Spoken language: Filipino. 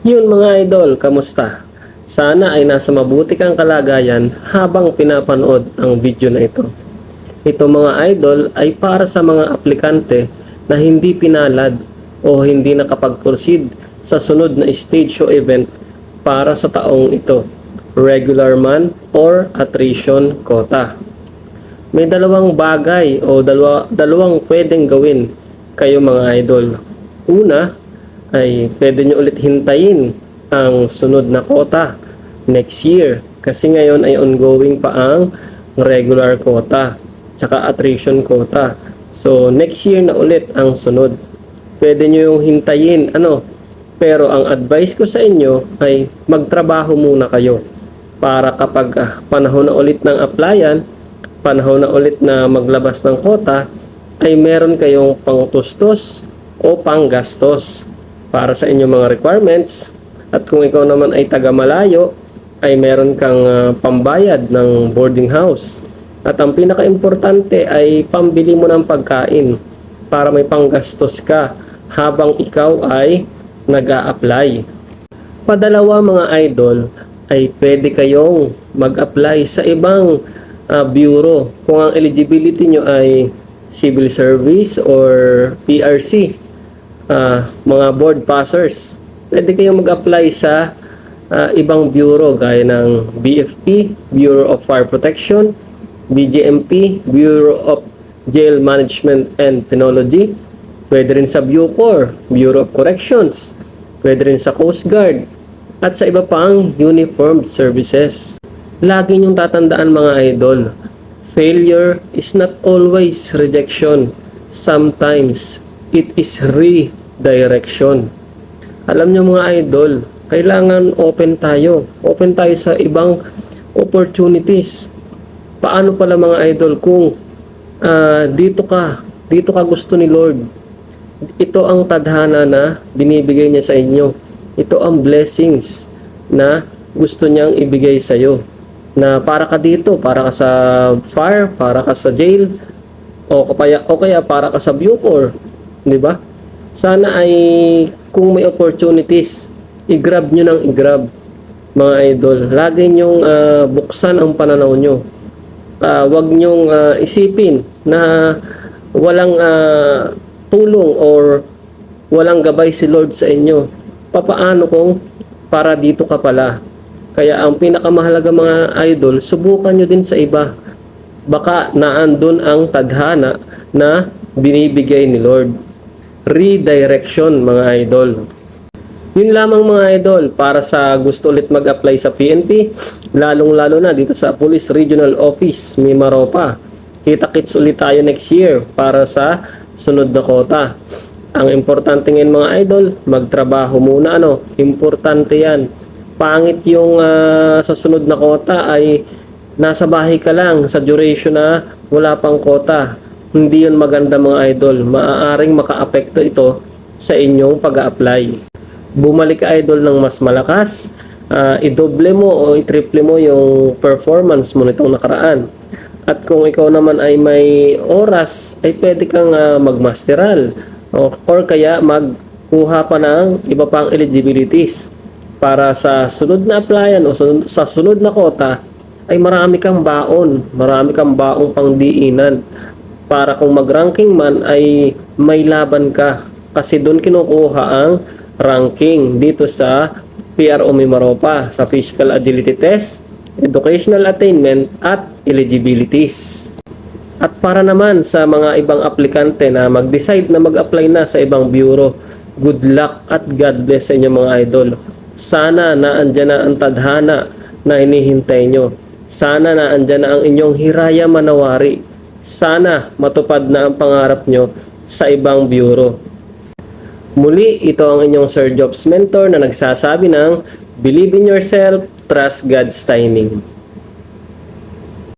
Yun mga idol, kamusta? Sana ay nasa mabuti kang kalagayan habang pinapanood ang video na ito. Ito mga idol ay para sa mga aplikante na hindi pinalad o hindi nakapag-proceed sa sunod na stage o event para sa taong ito, regular man or attrition quota. May dalawang bagay o dalawa, dalawang pwedeng gawin kayo mga idol. Una, ay pwede nyo ulit hintayin ang sunod na quota next year. Kasi ngayon ay ongoing pa ang regular quota tsaka attrition quota. So next year na ulit ang sunod. Pwede nyo yung hintayin. Ano? Pero ang advice ko sa inyo ay magtrabaho muna kayo para kapag ah, panahon na ulit ng applyan, panahon na ulit na maglabas ng quota, ay meron kayong pangtustos o panggastos para sa inyong mga requirements. At kung ikaw naman ay taga malayo, ay meron kang ah, pambayad ng boarding house. At ang pinaka-importante ay pambili mo ng pagkain para may panggastos ka habang ikaw ay nag apply Padalawa mga idol ay pwede kayong mag-apply sa ibang ah, bureau kung ang eligibility nyo ay civil service or PRC ah, mga board passers pwede kayong mag-apply sa ah, ibang bureau gaya ng BFP Bureau of Fire Protection BGMP Bureau of Jail Management and Penology pwede rin sa Bucor Bureau of Corrections pwede rin sa Coast Guard at sa iba pang uniformed services. Lagi niyong tatandaan mga idol, failure is not always rejection. Sometimes, it is redirection. Alam niyo mga idol, kailangan open tayo. Open tayo sa ibang opportunities. Paano pala mga idol kung ah, dito ka, dito ka gusto ni Lord. Ito ang tadhana na binibigay niya sa inyo. Ito ang blessings na gusto niyang ibigay sa iyo. Na para ka dito, para ka sa fire, para ka sa jail, o kaya, o kaya para ka sa Bucor, di ba? Sana ay kung may opportunities, i-grab nyo ng i-grab mga idol. Lagi nyong ah, buksan ang pananaw nyo. Ah, wag nyong ah, isipin na walang ah, tulong or walang gabay si Lord sa inyo. Papaano kung para dito ka pala? Kaya ang pinakamahalaga mga idol, subukan nyo din sa iba. Baka naandun ang tadhana na binibigay ni Lord. Redirection mga idol. Yun lamang mga idol para sa gusto ulit mag-apply sa PNP, lalong-lalo na dito sa Police Regional Office, Mimaropa. Kita-kits ulit tayo next year para sa sunod na kota. Ang importante ngayon mga idol, magtrabaho muna ano, importante 'yan. Pangit yung ah, sa sunod na kota ay nasa bahay ka lang sa duration na wala pang kota. Hindi yun maganda mga idol. Maaaring makaapekto ito sa inyong pag-apply bumalik ka idol ng mas malakas, ah, i-double mo o i-triple mo yung performance mo nitong nakaraan. At kung ikaw naman ay may oras, ay pwede kang ah, magmasteral. O, or kaya magkuha pa ng iba pang eligibilities. Para sa sunod na applyan o sunod- sa sunod na kota ay marami kang baon, marami kang baong pangdiinan para kung mag-ranking man ay may laban ka kasi doon kinukuha ang ranking dito sa PRO Mimaropa sa Physical Agility Test, Educational Attainment at Eligibilities. At para naman sa mga ibang aplikante na mag-decide na mag-apply na sa ibang bureau, good luck at God bless sa inyo mga idol. Sana na andyan na ang tadhana na hinihintay nyo. Sana na andyan na ang inyong hiraya manawari. Sana matupad na ang pangarap nyo sa ibang bureau. Muli, ito ang inyong Sir Jobs mentor na nagsasabi ng Believe in yourself, trust God's timing.